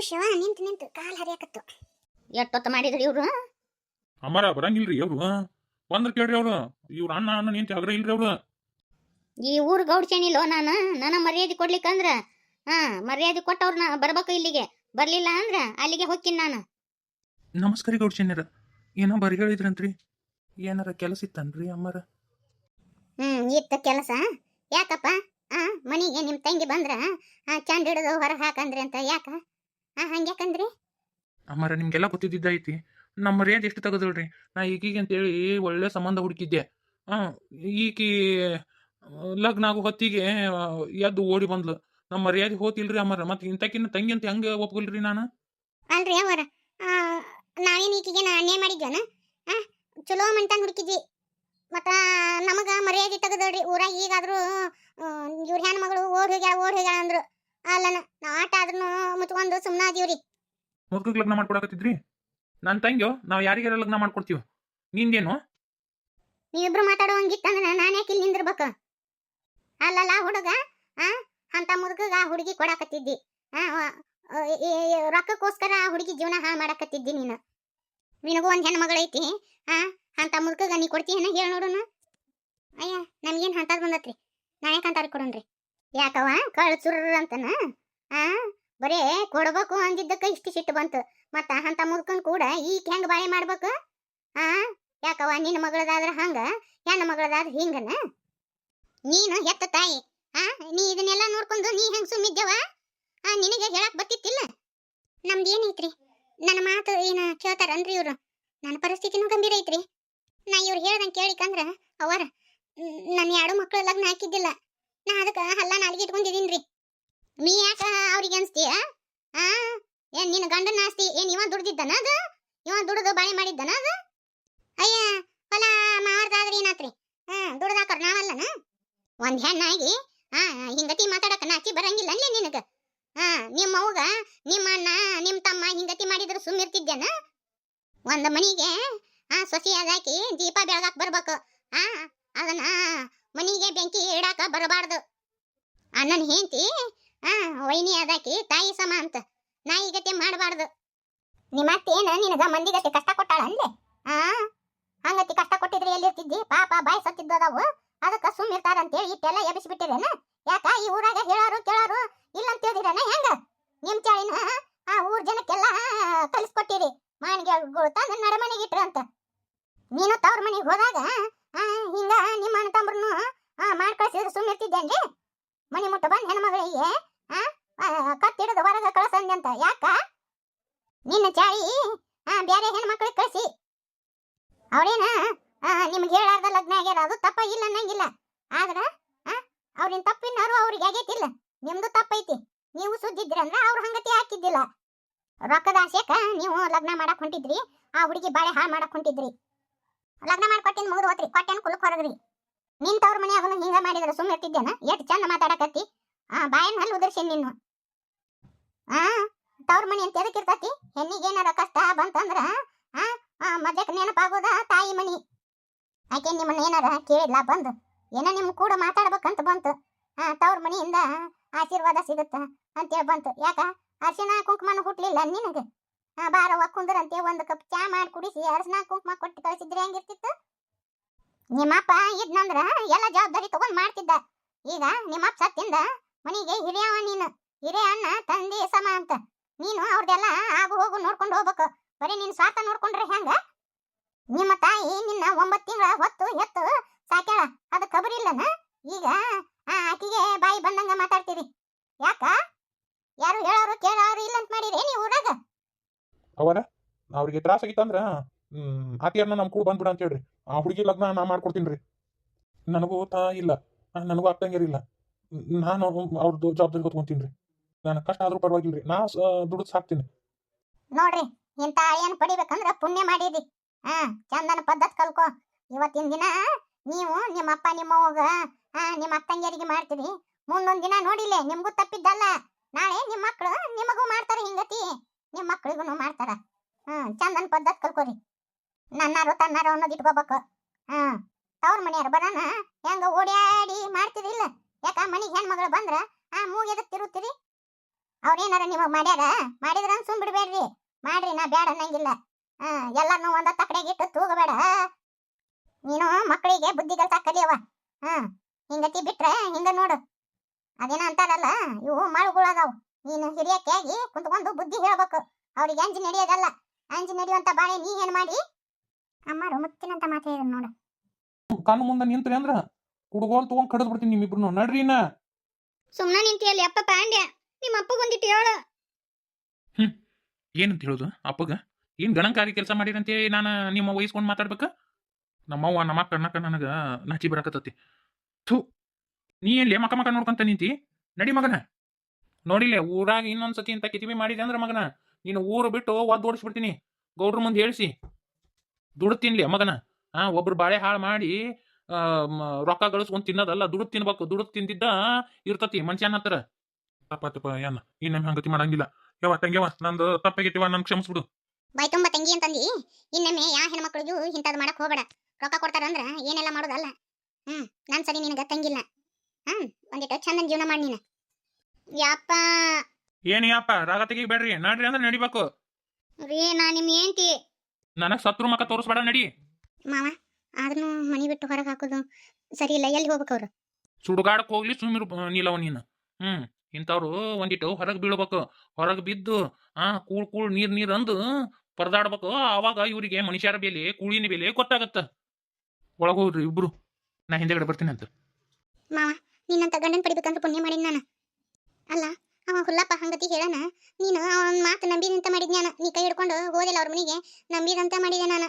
ಶಿವ ನಿಂತು ನಿಂತು ಕಾಲ್ ಹರಿಯಾಕತ್ತು. ಎಷ್ಟೊತ್ತ ಮಾಡಿದ್ರಿ ಇವ್ರು? ಅಮರ ಬರಂಗಿಲ್ರಿ ಅವ್ರು ಬಂದ್ರ ಕೇಳ್ರಿ ಅವ್ರು. ಇವ್ರ ಅಣ್ಣ ಅಣ್ಣ ನಿಂತ ಹಗ್ರ ಇಲ್ರಿ ಅವ್ರು. ಈ ಊರ್ ಗೌಡ್ಸೇನಿಲ್ಲೋ ನಾನು? ನನ್ನ ಮರ್ಯಾದೆ ಕೊಡ್ಲಿಕ್ಕಂದ್ರ? ಹಾ ಮರ್ಯಾದೆ ಕೊಟ್ಟವ್ರನ್ನ ಬರ್ಬೇಕು ಇಲ್ಲಿಗೆ. ಬರ್ಲಿಲ್ಲ ಅಂದ್ರ ಅಲ್ಲಿಗೆ ಹೋಗ್ತೀನಿ ನಾನು. ನಮಸ್ಕಾರ ಗೌಡ್ಸೇನ್ಯರ. ಏನೋ ಬರಿ ಹೇಳಿದ್ರಂತ್ರಿ. ಏನಾರ ಕೆಲಸ ಇತ್ತನ್ರಿ ಅಮ್ಮರ? ಹ್ಮ್ ಇತ್ತ ಕೆಲಸ. ಯಾಕಪ್ಪ? ಆ ಮನಿಗೆ ನಿಮ್ ತಂಗಿ ಬಂದ್ರ ಆ ಚಂಡ್ ಹಿಡಿದು ಹೊರಗೆ ಹಾಕಂದ್ರಿ ಅಂತ ಯಾಕ? ಹಂಗ್ಯಾಕಂದ್ರಿ? ಅಮ್ಮರ ನಿಮ್ಗೆಲ್ಲ ಗೊತ್ತಿದ್ದ ಐತಿ ನಮ್ಮ ಮರ್ಯಾದೆ ಎಷ್ಟು ತೆಗೆದಳ್ರಿ ನಾ ಈಗೀಗ ಅಂತೇಳಿ ಒಳ್ಳೆ ಸಂಬಂಧ ಹುಡುಕಿದ್ದೆ. ಆ ಈಕಿ ಲಗ್ನ ಆಗೋ ಹೊತ್ತಿಗೆ ಎದ್ದು ಓಡಿ ಬಂದ್ಲು. ನಮ್ಮ ಮರ್ಯಾದೆ ಹೋತಿಲ್ರಿ ಅಮ್ಮರ. ಮತ್ತೆ ಇಂತಕಿನ್ನ ತಂಗಿ ಅಂತ ಹೆಂಗ ಒಪ್ಕೊಲ್ರಿ ನಾನು? ಅಲ್ರಿ ಅವರ ನಾವೇನು ಈಕಿಗೆ ಅನ್ಯಾಯ ಮಾಡಿದ್ವನ? ಚಲೋ ಮಂಟನ್ ಹುಡುಕಿದ್ವಿ. ಮತ್ತ ನಮಗ ಮರ್ಯಾದೆ ತೆಗೆದಳ್ರಿ ಊರಾಗ ಈಗಾದ್ರೂ ಇವ್ರ ಹೆಣ್ಣು ಮಗಳು ಓಡ್ ಹೋಗ್ಯಾಳ ಓಡ್ ಹೋಗ್ಯಾಳ ಅಂದ್ರು. ಅಲ್ಲನ ನಾ ಆಟ ಆದ್ರೂ ಮುಚ್ಕೊಂಡು ಸುಮ್ಮನೆ ಅದೀವ್ರಿ ಮೊದ್ಲಿಗೆ ಲಗ್ನ ಮಾಡ್ಕೊಡಕತ್ತಿದ್ರಿ? ನನ್ನ ತಂಗ್ಯೋ ನಾವ್ ಯಾರಿಗಾರ ಲಗ್ನ ಮಾಡ್ಕೊಡ್ತೀವಿ? ನಿಂದೇನು? ನೀವಿಬ್ರು ಮಾತಾಡುವಂಗಿತ್ತಂದ್ರೆ ನಾನು ಯಾಕೆ ಇಲ್ಲಿ ನಿಂದಿರ್ಬೇಕು? ಅಲ್ಲಲ್ಲ ಹುಡುಗ ಆ ಅಂತ ಮುದುಕಗ ಹುಡುಗಿ ಕೊಡಾಕತ್ತಿದ್ದಿ. ಆ, ಆ, ಈ- ರೊಕ್ಕಕ್ಕೋಸ್ಕರ ಆ ಹುಡುಗಿ ಜೀವನ ಹಾಳು ಮಾಡಾಕತ್ತಿದ್ದಿ ನೀನು. ನಿನಗೂ ಒಂದು ಹೆಣ್ಣು ಮಗಳೈತಿ ಆ ಅಂತ ಮುದುಕಗ ನೀ ಕೊಡ್ತೀಯನ? ಹೇಳಿ ನೋಡೋಣ ಅಯ್ಯ ನಮ್ಗೇನು ಅಂತದ್ ಬಂದತ್ರಿ? ನಾ ಯಾಕೆ ಅಂತಾರ ಕೊಡೋಣ್ರಿ? ಯಾಕವ ಕಳ್ ಸುರ್ರ ಅಂತನ? ಆ? ಬರೇ ಕೊಡ್ಬೇಕು ಅಂದಿದ್ದಕ್ಕ ಇಷ್ಟು ಸಿಟ್ಟು ಬಂತು. ಮತ್ತ ಅಂತ ಮುದ್ಕನ್ ಕೂಡ ಈಗ ಹೆಂಗ್ ಬಾಳೆ ಮಾಡ್ಬೇಕು? ಆ? ಯಾಕವ ನಿನ್ನ ಮಗಳದಾದ್ರ ಹಂಗ, ಹೆಣ್ಣು ಮಗಳದಾದ್ರ ಹಿಂಗನ? ನೀನು ಹೆತ್ತ ತಾಯಿ, ಆ? ನೀ ಇದನ್ನೆಲ್ಲ ನೋಡ್ಕೊಂಡು ನೀ ಹೆಂಗ್ ಸುಮ್ಮಿದ್ದೇವ ಆ, ನಿನಗೆ ಹೇಳಕ್ ಬರ್ತಿತ್ತಿಲ್ಲ? ನಮ್ದು ಏನೈತ್ರಿ? ನನ್ನ ಮಾತು ಏನ ಕೇಳ್ತಾರನ್ರಿ ಇವ್ರು? ನನ್ನ ಪರಿಸ್ಥಿತಿನೂ ಗಂಭೀರ ಐತ್ರಿ? ನಾ ಇವ್ರು ಹೇಳ್ದಂಗೆ ಕೇಳಿಕಂದ್ರ ಅವರ ನನ್ನ ಎರಡು ಮಕ್ಕಳು ಲಗ್ನ ಹಾಕಿದ್ದಿಲ್ಲ. ನಾ ಅದಕ್ಕೆ ಹಲ್ಲ ನಾಲ್ಗೆ ರೀ ನೀ ಯಾಕ ಅವ್ರಿಗೆ ಅನ್ಸ್ತೀಯ? ಆ? ಏನ್ ನಿನ್ನ ಗಂಡನ ಆಸ್ತಿ? ಏನ್ ಇವ ದುಡ್ದಿದ್ದನ ಅದು? ಇವ ದುಡ್ದು ಬಾಳೆ ಮಾಡಿದ್ದನ ಅದು? ಅಯ್ಯ, ಹೊಲ ಮಾರ್ದಾದ್ರೆ ಏನಾತ್ರಿ? ಹಾ ದುಡ್ದಾಕರ್ ನಾವಲ್ಲನ? ಒಂದ್ ಹೆಣ್ಣಾಗಿ ಹಾ ಹಿಂಗತಿ ಮಾತಾಡಕ ನಾಚಿ ಬರಂಗಿಲ್ಲ ಅಲ್ಲೇ ನಿನಗ? ಹಾ ನಿಮ್ಮ ಅವ್ಗ ನಿಮ್ಮ ಅಣ್ಣ, ನಿಮ್ ತಮ್ಮ ಹಿಂಗತಿ ಮಾಡಿದ್ರು ಸುಮ್ಮಿರ್ತಿದ್ದೇನ ಒಂದ್ ಮನಿಗೆ ಆ ಸೊಸಿ ಅದಾಕಿ ದೀಪ ಬೆಳಗಾಕ್ ಬರ್ಬೇಕು. ಆ, ಅದನ್ನ ಮನಿಗೆ ಬೆಂಕಿ ಇಡಾಕ ಬರಬಾರ್ದು. ಅಣ್ಣನ ಹೆಂಡತಿ, ಆ, ವೈನಿ ಅದಾಕಿ, ತಾಯಿ ಸಮ ಅಂತ ನಾಯಿಗತೆ ಮಾಡಬಾರ್ದು. ನಿಮ್ಮ ಅತ್ತೇನ ನಿನಗ ಮಂದಿಗತೆ ಕಷ್ಟ ಕೊಟ್ಟಾಳ ಅಲ್ಲೇ ಆ, ಹಂಗತಿ ಕಷ್ಟ ಕೊಟ್ಟಿದ್ರೆ ಎಲ್ಲಿರ್ತಿದ್ದಿ? ಪಾಪ ಬಾಯಿ ಸತ್ತಿದ್ದದಾವು ಅದಕ್ಕ ಸುಮ್ ಇರ್ತಾರಂತೇಳಿ ಇಟ್ಟೆಲ್ಲ ಎಬ್ಬಿಸ್ಬಿಟ್ಟಿರೇನ? ಯಾಕ ಈ ಊರಾಗ ಹೇಳಾರು ಕೇಳಾರು ಇಲ್ಲ ಅಂತ ಹೇಳಿದ್ರೇನ ಹೆಂಗ? ನಿಮ್ ಚಾಳಿನ, ಆ ಊರ್ ಜನಕ್ಕೆಲ್ಲ ಕಲಿಸ್ಕೊಟ್ಟಿರಿ. ಮಾಣಿಗೆಗಳು ತಂದು ನಡಮನೆಗೆ ಇಟ್ರ ಅಂತ. ನೀನು ತವ್ರ ಮನೆಗೆ ಹೋದಾಗ ಹಿಂಗ ನಿಮ್ಮ ಅಣ್ಣ ತಮ್ಮರನ್ನು ಮಾಡ್ ಕಳ್ಸಿದ್ರೆ ಸುಮ್ ಇರ್ತಿದ್ದೇನ್ರಿ ಮನಿ ಮುಟ್ಟ ಬಂದ್ ಹೆಣ್ಮಗಳಿಗೆ ಕತ್ತಿಡಿದು ಹೊರಗ ಕಳ್ಸಂದೆ ಅಂತ. ಯಾಕ? ನಿನ್ನ ಚಾಳಿ, ಆ, ಬ್ಯಾರೆ ಹೆಣ್ಮಕ್ಳಿಗೆ ಕಳಿಸಿ. ಅವ್ರೇನ ನಿಮ್ಗೆ ಹೇಳಾರ್ದ ಲಗ್ನ ಆಗ್ಯಾರ, ಅದು ತಪ್ಪ ಇಲ್ಲ ಅನ್ನಂಗಿಲ್ಲ. ಆದ್ರ ಅವ್ರಿನ ತಪ್ಪಿನಾರು ಅವ್ರಿಗೆ ಆಗೈತಿಲ್ಲ. ನಿಮ್ದು ತಪ್ಪೈತಿ. ನೀವು ಸುದ್ದಿದ್ರಂದ್ರ ಅವ್ರ ಹಂಗತಿ ಹಾಕಿದ್ದಿಲ್ಲ. ರೊಕ್ಕದ ಆಸೆಕ ನೀವು ಲಗ್ನ ಮಾಡಕ್ ಹೊಂಟಿದ್ರಿ, ಆ ಹುಡುಗಿ ಬಾಳೆ ಹಾಳು ಮಾಡಕ್ ಹೊಂಟಿದ್ರಿ. ಲಗ್ನ ಮಾಡ್ಕೊಟ್ಟಿನ ಮುಗಿದು ಹೋತ್ರಿ. ಕೊಟ್ಟೆನ್ ಕುಲಕ್ ಹೊರಗ್ರಿ. ನಿನ್ ತವ್ರ ಅವನು ಹಿಂಗ ಮಾಡಿದ್ರೆ ಸುಮ್ಮನೆ ಇರ್ತಿದ್ದೇನ? ಎಷ್ಟು ಚಂದ ಮಾತಾಡಕತ್ತಿ? ಆ, ಬಾಯನ್ ಹಲ್ಲು ಉದರ್ಸಿ ನೀನು. ಆ, ತವ್ರ ಮನೆ ಅಂತ ಎದಕ್ ಇರ್ತತಿ? ಹೆಣ್ಣಿಗೆ ಏನಾರ ಕಷ್ಟ ಬಂತಂದ್ರ, ಆ ಮದ್ಯಕ್ ನೆನಪಾಗೋದ ತಾಯಿ ಮನಿ. ಆಕೆ ನಿಮ್ಮನ್ನ ಏನಾರ ಕೇಳಿಲ್ಲ ಬಂದು? ಏನೋ ನಿಮ್ ಕೂಡ ಮಾತಾಡ್ಬೇಕಂತ ಬಂತು? ಆ, ತವ್ರ ಮನೆಯಿಂದ ಆಶೀರ್ವಾದ ಸಿಗುತ್ತ? ಅಂತೇಳಿ ಬಂತು. ಯಾಕ? ಅರ್ಶಿನ ಕುಂಕುಮನ ಹುಟ್ಲಿಲ್ಲ ನಿನಗೆ? ಬಾರವ್ವ ಕುಂದ್ರಂತೆ. ಒಂದು ಕಪ್ ಚಾ ಮಾಡಿ ಕುಡಿಸಿ, ಅರ್ಶಿನ, ಕುಂಕುಮ ಕೊಟ್ಟು ಕಳಿಸಿದ್ರೆ ಹೆಂಗಿರ್ತಿತ್ತು? ನಿಮ್ಮಪ್ಪ ಇದ್ನಂದ್ರ ಎಲ್ಲ ಜವಾಬ್ದಾರಿ ತಗೊಂಡ್ ಮಾಡ್ತಿದ್ದ. ಈಗ ನಿಮ್ಮಪ್ಪ ಸತ್ತಿಂದ ಮನೆಗೆ ಹಿರಿಯವ ನೀನು. ಹಿರಿಯ ಅಣ್ಣ, ತಂದೆ, ಸಮ ಅಂತ. ನೀನು ಅವ್ರದೆಲ್ಲ ಆಗು ಹೋಗು ನೋಡ್ಕೊಂಡು ಹೋಗ್ಬೇಕು. ಬರೀ ನಿನ್ ಸ್ವಾರ್ಥ ನೋಡ್ಕೊಂಡ್ರೆ ಹೆಂಗ? ನಿಮ್ಮ ತಾಯಿ ನಿನ್ನ ಒಂಬತ್ತು ತಿಂಗಳ ಹೊತ್ತು ಎತ್ತು ಸಾಕ್ಯಾಳ. ಅದು ಕಬರಿಲ್ಲನ ಈಗ ಆ ಆಕಿಗೆ ಬಾಯಿ ಬಂದಂಗ ಮಾತಾಡ್ತೀರಿ. ಯಾಕ ಯಾರು ಹೇಳೋರು ಕೇಳೋರು ಇಲ್ಲ ಅಂತ ಮಾಡಿರಿ ನೀವು ಊರಾಗ ಅವರ ಅವ್ರಿಗೆ ತ್ರಾಸ ಆಗಿತ್ತಂದ್ರ ಹ್ಮ್ ಆತಿಯರ್ನ ನಮ್ ಕೂಡ ಬಂದ್ಬಿಡ ಅಂತ ಹೇಳ್ರಿ. ಆ ಹುಡುಗಿ ಲಗ್ನ ನಾ ಮಾಡ್ಕೊಡ್ತೀನಿ ನನಗೂ ತಾ ಇಲ್ಲ. ನನಗೂ ಆಗ್ತಂಗಿರಿಲ್ಲ ನಾನು ಅವ್ರದ್ದು ಜವಾಬ್ದಾರಿ ಹೊತ್ಕೊಂತೀನಿ ನಾನು ಕಷ್ಟ ಆದ್ರೂ ಪರವಾಗಿಲ್ರಿ ನಾ ದುಡ್ದು ಸಾಕ್ತೀನಿ. ನೋಡ್ರಿ, ಇಂತ ಏನ್ ಪಡಿಬೇಕಂದ್ರ ಪುಣ್ಯ ಮಾಡಿದಿ. ಹಾ, ಚಂದನ ಪದ್ಧತಿ ಕಲ್ಕೋ. ಇವತ್ತಿನ ದಿನ ನೀವು ನಿಮ್ಮ ಅಪ್ಪ ನಿಮ್ಮ ಅವ್ವಗ ಹಾ, ನಿಮ್ಮ ಅಕ್ಕಂಗಿಯರಿಗೆ ಮಾಡ್ತೀರಿ. ಮುಂದೊಂದ್ ದಿನ ನೋಡಿಲ್ಲ ನಿಮ್ಗೂ ತಪ್ಪಿದ್ದಲ್ಲ. ನಾಳೆ ನಿಮ್ಮ ಮಕ್ಕಳು ನಿಮಗೂ ಮಾಡ್ತಾರೆ ಹಿಂಗತಿ. ನಿಮ್ಮ ಮಕ್ಳಿಗೂ ಮಾಡ್ತಾರ. ಹ್ಮ್, ಚಂದನ್ ಪದ್ಧತಿ ಕಲ್ಕೋರಿ. ನನ್ನಾರು ತನ್ನಾರು ಅನ್ನೋದು ಇಟ್ಕೋಬೇಕು. ಹ್ಮ್, ತವ್ರ ಮನೆಯವ್ರು ಬರೋಣ ಹೆಂಗ ಓಡಾಡಿ ಮಾಡ್ತಿರಿಲ್ಲ ಯಾಕ ಮನಿಗೆ ಹೆಣ್ಮಗಳು ಬಂದ್ರ ಆ ಮೂಗೆದ ತಿರುತ್ತೀರಿ ಅವ್ರೇನಾರ ನಿಮಗ್ ಮಾಡ್ಯಾರ? ಮಾಡಿದ್ರ ಸುಮ್ ಬಿಡ್ಬೇಡ್ರಿ. ಮಾಡ್ರಿ, ನಾ ಬೇಡ ಅನ್ನಂಗಿಲ್ಲ. ಹಾ ಎಲ್ಲಾರ್ನು ಒಂದ ತಕಡೆಗೆ ಇಟ್ಟು ತೂಗಬೇಡ. ನೀನು ಮಕ್ಕಳಿಗೆ ಬುದ್ಧಿ ಕಲ್ಸಾಕ್ ಕಲಿಯವ ಹಾ ಹಿಂಗತಿ ಬಿಟ್ರೆ ಹಿಂಗ ನೋಡು. ಅದೇನ ಅಂತಾರಲ್ಲ, ಇವು ಮಾಳುಗಳದಾವು ನೀನು ಹಿರಿಯಕ್ಕೆ ಆಗಿ ಕುಂತ್ಕೊಂಡು ಬುದ್ಧಿ ಹೇಳ್ಬೇಕು. ಅವ್ರಿಗೆ ಅಂಜಿ ನಡೆಯೋದಲ್ಲ. ಅಂಜಿ ನಡೆಯುವಂತ ಬಾಳೆ ನೀ ಏನ್ ಮಾಡಿ? ಅಮ್ಮರು ಮುತ್ತಿನಂತ ಮಾತು ಹೇಳಿದ್ರು ನೋಡು. ಕಣ್ಣು ಮುಂದೆ ನಿಂತ್ರಿ ಅಂದ್ರ ಕುಡುಗೋಲ್ ತಗೊಂಡ್ ಕಡದ್ ಬಿಡ್ತೀನಿ ನಿಮ್ಮಿಬ್ರು ನಡ್ರಿ ಇನ್ನ. ನಿಂತಿ ನಿಂತಿಯಲ್ಲಿ ಅಪ್ಪ ಪಾಂಡ್ಯ. ನಿಮ್ಮ ಅಪ್ಪ ಹೇಳು. ಹೇಳು ಏನಂತ ಹೇಳುದು? ಅಪ್ಪಗ? ಏನ್ ಗಣಕಾರಿ ಕೆಲಸ ಮಾಡಿರಂತೆ ನಾನು ನಿಮ್ಮ ವಹಿಸ್ಕೊಂಡು ಮಾತಾಡ್ಬೇಕ? ನಮ್ಮವ್ವ ನಮ್ಮ ಅಕ್ಕ ಅಣ್ಣಕ್ಕ ನನಗ ನಾಚಿ ಬರಾಕತ್ತತಿ. ಥು. ನೀ ಎಲ್ಲಿ ಮಕ ಮಕ ನೋಡ್ಕೊಂತ ನಿಂತಿ? ನಡಿ ಮಗನ. ನೋಡಿಲ್ಲ ಊರಾಗ ಇನ್ನೊಂದ್ಸತಿ ಇಂತ ಕಿತಿಬಿ ಮಾಡಿದೆ ಅಂದ್ರ ಮಗನ, ನೀನು ಊರು ಬಿಟ್ಟು ಒದ್ದು ಓಡಿಸ್ಬಿಡ್ತೀನಿ, ಗೌಡ್ರ ಮುಂದೆ ಹೇಳಿಸಿ. ತಿನ್ಲಿ ಮಗನ. ಹಾ ಒಬ್ರು ಬಾಳೆ ಹಾಳು ಮಾಡಿ ರೊಕ್ಕ ಗಳಿಸ್ಕೊಂಡ್ ತಿನ್ನೋದಲ್ಲ, ದುಡ್ಡು ತಿನ್ಬೇಕು, ದುಡ್ಡು ತಿಂದಿದ್ದ ಇರ್ತತಿ ಮನುಷ್ಯನ ಹತ್ರ. ತಪ್ಪ ತಪ್ಪ ಏನ ಇನ್ನೇಮ್ ಹಂಗತಿ ಮಾಡಂಗಿಲ್ಲ. ಯವ್ವ ತಂಗ್ಯವ ನಂದು ತಪ್ಪಾಗಿಟ್ಟಿವ ನನ್ ಕ್ಷಮಿಸ್ಬಿಡು. ಬಾಯ್ ತುಂಬಾ ತಂಗಿ ಅಂತಂದಿ. ಇನ್ನೊಮ್ಮೆ ಯಾ ಹೆಣ್ಮಕ್ಳಿಗೂ ಇಂಥದ್ದು ಮಾಡಕ್ ಹೋಗಬೇಡ. ರೊಕ್ಕ ಕೊಡ್ತಾರಂದ್ರ ಏನೆಲ್ಲ ಮಾಡೋದಲ್ಲ. ಹ್ಮ್, ನಾನ್ ಸರಿ ನಿನಗ ತಂಗಿಲ್ಲ. ಹ್ಮ್, ಒಂದಿಟ್ಟು ಚಂದನ್ ಜೀವನ ಮಾಡಿ ನೀನು. ಯಪ್ಪ ಏನ್ ಯಪ್ಪ ರಾಗ ತೆಗಿಬೇಡ್ರಿ ನಡ್ರಿ ಅಂದ್ರೆ ನಡಿಬೇಕು. ರೀ ನಾ ನಿಮ್ ಏಂತಿ ನನಗ್ ಸತ್ರು ಮಕ ತೋರಿಸ್ಬೇಡ ನಡಿ. ಮಾವ ಆದ್ರೂ ಮನಿ ಬಿಟ್ಟು ಹೊರಗೆ ಹಾಕೋದು ಸರಿ ಇಲ್ಲ ಎಲ್ಲಿ ಹೋಗ್ಬೇಕು ಅವ್ರು? ಸುಡುಗಾಡಕ್ ಹೋಗ್ಲಿ ಸುಮ್ಮಿರು ನೀಲವ ನೀನು. ಹ್ಮ್ ಇಂಥವ್ರು ಒಂದಿಟ್ಟು ಹೊರಗ್ ಬೀಳ್ಬೇಕು. ಹೊರಗ್ ಬಿದ್ದು ಆ ಕೂಳ್ ಕೂಳ್ ನೀರ್ ನೀರ್ ಅಂದು ಪರದಾಡ್ಬೇಕು. ಆವಾಗ ಇವರಿಗೆ ಮನುಷ್ಯರ ಬೆಲೆ ಕೂಳಿನ ಬೆಲೆ ಗೊತ್ತಾಗತ್ತ. ಒಳಗೆ ಹೋಗ್ರಿ ಇಬ್ರು. ನಾ ಹಿಂದೆಗಡೆ ಬರ್ತೀನಿ ಅಂತ. ಮಾವ ನಿನ್ನಂತ ಗಂಡನ್ ಪಡಿಬೇಕಂತ ಪುಣ್ಯ ಮಾಡಿದ್ ನಾನು. ಅಲ್ಲ, ಅವ ಹುಲ್ಲಪ್ಪ ಹಂಗತಿ ಹೇಳನ, ನೀನು ಅವನ ಮಾತು ನಂಬಿದಂತ ಮಾಡಿದ್ ನಾನು ನೀ ಕೈ ಹಿಡ್ಕೊಂಡು ಹೋದಿಲ್ಲ ಅವ್ರ ಮನೆಗೆ ನಂಬಿದಂತ ಮಾಡಿದೆ ನಾನು.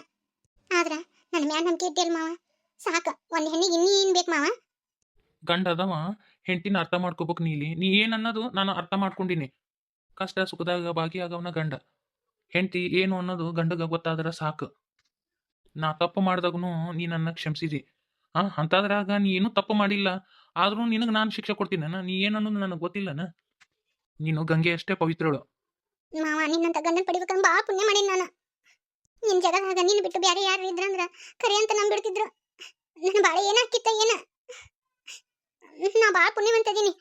ಆದ್ರ ನನ್ನ ಮ್ಯಾನ್ ನಂಬಿಕೆ ಇಟ್ಟಿಲ್ ಮಾವ? ಸಾಕ, ಒಂದ್ ಹೆಣ್ಣಿಗೆ ಇನ್ನೂ ಏನ್ ಬೇಕು ಮಾವ? ಗಂಡ ಅದವ, ಹೆಂಡತಿನ ಅರ್ಥ ಮಾಡ್ಕೋಬೇಕು ನೀಲಿ. ನೀ ಏನ್ ಅನ್ನೋದು ನಾನು ಅರ್ಥ ಮಾಡ್ಕೊಂಡಿನಿ. ಕಷ್ಟ ಸುಖದಾಗ ಭಾಗಿಯಾಗವನ ಗಂಡ. ಹೆಂಡತಿ ಏನು ಅನ್ನೋದು ಗಂಡಗ ಗೊತ್ತಾದ್ರ ಸಾಕು. ನಾ ತಪ್ಪು ಮಾಡಿದಾಗನು ನೀ ನನ್ನ ಕ್ಷಮಿಸಿದಿ. ಆ ಅಂತಾದ್ರಾಗ ನೀ ಏನೂ ತಪ್ಪು ಮಾಡಿಲ್ಲ. ಆದ್ರೂ ನಿನಗೆ ನಾನು ಶಿಕ್ಷೆ ಕೊಡ್ತೀನ ನೀ ಏನನ್ನೋದು ನನಗೆ ಗೊತ್ತಿಲ್ಲನ ನೀನು ಗಂಗೆ ಅಷ್ಟೇ ಪವಿತ್ರಳು ಮಾವ, ನಿನ್ನಂತ ಗಂಡನ ಪಡಿಬೇಕಂತ ಬಾ ಪುಣ್ಯ ಮಾಡಿ ನಾನು. ನಿನ್ ಜಗದಾಗ ನೀನು ಬಿಟ್ಟು ಬೇರೆ ಯಾರು ಇದ್ರಂದ್ರ ಕರೆ ಅಂತ ನಂಬಿಡ್ತಿದ್ರು ನನ್ನ ಬಾಳೆ ಏನಾಕಿತ್ತ ಏನ? ನಾ ಬಾಳ ಪುಣ್ಯವಂತದೀನಿ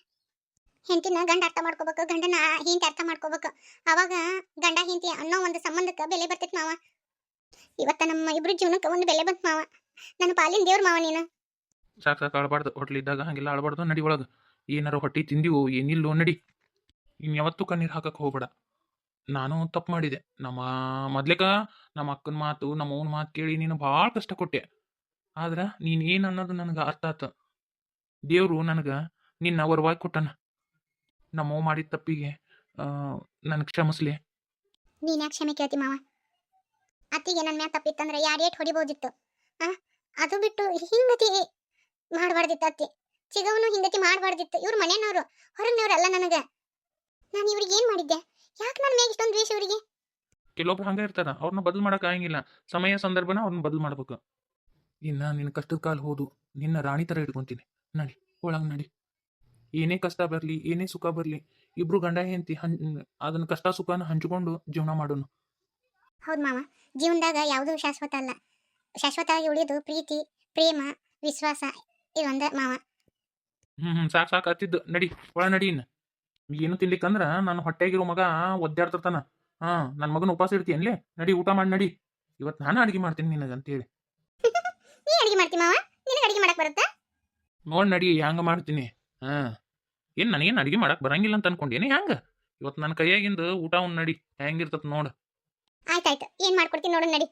ಹೆಂಡತಿನ ಗಂಡ ಅರ್ಥ ಮಾಡ್ಕೋಬೇಕು, ಗಂಡನ ಹೆಂಡತಿ ಅರ್ಥ ಮಾಡ್ಕೋಬೇಕು. ಅವಾಗ ಗಂಡ ಹೆಂಡತಿ ಅನ್ನೋ ಒಂದು ಸಂಬಂಧಕ್ಕೆ ಬೆಲೆ ಬರ್ತೈತೆ ಮಾವ. ಇವತ್ತ ನಮ್ಮ ಇಬ್ರು ಜೀವನಕ್ಕೆ ಒಂದು ಬೆಲೆ ಬಂತ ಮಾವ. ನನ್ನ ಪಾಲಿನ ದೇವ್ರ ಮಾವ ನೀನು. ಸಾಕು ಸಾಕು ಆಳ್ಬಾರ್ದು ಹೋಟ್ಲಿದ್ದಾಗ ಹಂಗೆಲ್ಲ ಆಳ್ಬಾರ್ದು ನಡಿ ಒಳಗೆ. ಏನಾರ ಹೊಟ್ಟಿ ತಿಂದಿವು ಏನಿಲ್ಲೋ ನಡಿ. ಇನ್ಯಾವತ್ತೂ ಕಣ್ಣೀರು ಹಾಕಕ್ಕೆ ಹೋಗ್ಬೇಡ. ನಾನು ತಪ್ಪು ಮಾಡಿದೆ. ನಮ್ಮ ಮೊದ್ಲೇಕ ನಮ್ಮ ಅಕ್ಕನ ಮಾತು, ನಮ್ಮ ಅವನ ಮಾತು ಕೇಳಿ ನೀನು ಭಾಳ ಕಷ್ಟ ಕೊಟ್ಟೆ ಆದ್ರೆ ನೀನು ಏನು ಅನ್ನೋದು ನನಗೆ ಅರ್ಥ ಆತು. ದೇವರು ನನಗೆ ನಿನ್ನ ವರವಾಗಿ ಕೊಟ್ಟನ. ನಮ್ಮವ್ ಮಾಡಿದ ತಪ್ಪಿಗೆ ನನಗೆ ಕ್ಷಮಿಸ್ಲಿ. ನೀನ್ ಯಾಕೆ ಕ್ಷಮೆ ಕೇಳ್ತಿ ಮಾವ? ಅತ್ತಿಗೆ ನನ್ನ ಮ್ಯಾಗ ತಪ್ಪಿತ್ತಂದ್ರೆ ಯಾರೇಟ್ ಹೊಡಿಬೋದಿತ್ತು ಆ, ಅದು ಬಿಟ್ಟು ಹಿಂಗತಿ ಮಾಡಬಾರ್ದಿತ್ತು ಅತ್ತಿ ಚಿಗವನು ಹಿಂಗತಿ ಮಾಡಬಾರ್ದಿತ್ತು. ಇವ್ರ ಮನೆಯವ್ರು ಹೊರಗಿನವ್ರಲ್ಲ ನನಗ. ನಾನು ಇವ್ರಿಗೆ ಏನು ಮಾಡಿದ್ದೆ? ಯಾಕೆ ನನ್ನ ಮೇಲೆ ಇಷ್ಟೊಂದು ದ್ವೇಷ ಇವರಿಗೆ? ಕೆಲವೊಬ್ರು ಹಂಗೆ ಇರ್ತಾರ ಅವ್ರನ್ನ ಬದಲು ಆಗಂಗಿಲ್ಲ ಸಮಯ ಸಂದರ್ಭನ ಅವ್ರನ್ನ ಬದಲು ಮಾಡ್ಬೇಕು. ಇನ್ನ ನಿನ್ನ ಕಷ್ಟದ ಕಾಲ ಹೋದು. ನಿನ್ನ ರಾಣಿ ತರ ಇಟ್ಕೊಂತೀನಿ. ನಡಿ ಒಳಗೆ ನಡಿ. ಏನೇ ಕಷ್ಟ ಬರಲಿ ಏನೇ ಸುಖ ಬರಲಿ ಇಬ್ರು ಗಂಡ ಹೆಂಡತಿ ಹನ್ ಅದನ್ನ ಕಷ್ಟ ಸುಖನ ಹಂಚಿಕೊಂಡು ಜೀವನ ಮಾಡೋನು. ಹೌದು ಮಾವ ಜೀವನದಾಗ ಯಾವುದು ಶಾಶ್ವತ ಅಲ್ಲ. ಶಾಶ್ವತವಾಗಿ ಉಳಿಯೋದು ಪ್ರೀತಿ ಪ್ರೇಮ ವಿಶ್ವಾಸ ಇದೊಂದ ಮಾವ. ಹ್ಮ್ ಹ್ಮ್ ಸಾಕ್ ಸಾಕ್ ಹತ್ತಿದ್ದು. ನಡಿ ಒಳ ನಡಿ ಇನ್ನ. ಏನು ತಿನ್ಲಿಕ್ಕಂದ್ರ ನಾನು ಹೊಟ್ಟೆಗಿರೋ ಮಗ ಒದ್ದಾಡ್ತಿರ್ತಾನ. ಹಾ ನನ್ನ ಮಗನ ಉಪವಾಸ ಇರ್ತೀನಿ ನಡಿ ಊಟ ಮಾಡಿ ನಡಿ. ಇವತ್ತು ನಾನು ಅಡಿಗೆ ಮಾಡ್ತೀನಿ ನಿನಗೆ ಅಂತೇಳಿ. ನೀ ಅಡಿಗೆ ಮಾಡ್ತಿ ಮಾವ? ನಿನಗೆ ಅಡಿಗೆ ಮಾಡಕ್ ಬರುತ್ತಾ? ನೋಡ್ ನಡಿ ಹ್ಯಾಂಗ ಮಾಡ್ತೀನಿ. ಹಾ. ಏನ್ ನನಗೇನು ಅಡಿಗೆ ಮಾಡಕ್ ಬರಂಗಿಲ್ಲ ಅಂತ ಅನ್ಕೊಂಡೇನಿ ಹ್ಯಾಂಗ? ಇವತ್ತು ನನ್ನ ಕೈಯಾಗಿಂದ ಊಟ ಉಣ್ ನಡಿ. ಹೆಂಗಿರ್ತತ್ ನೋಡು. ಆಯ್ತಾಯ್ತು ಏನ್ ಮಾಡ್ಕೊಡ್ತೀನಿ ನೋಡು ನಡಿ.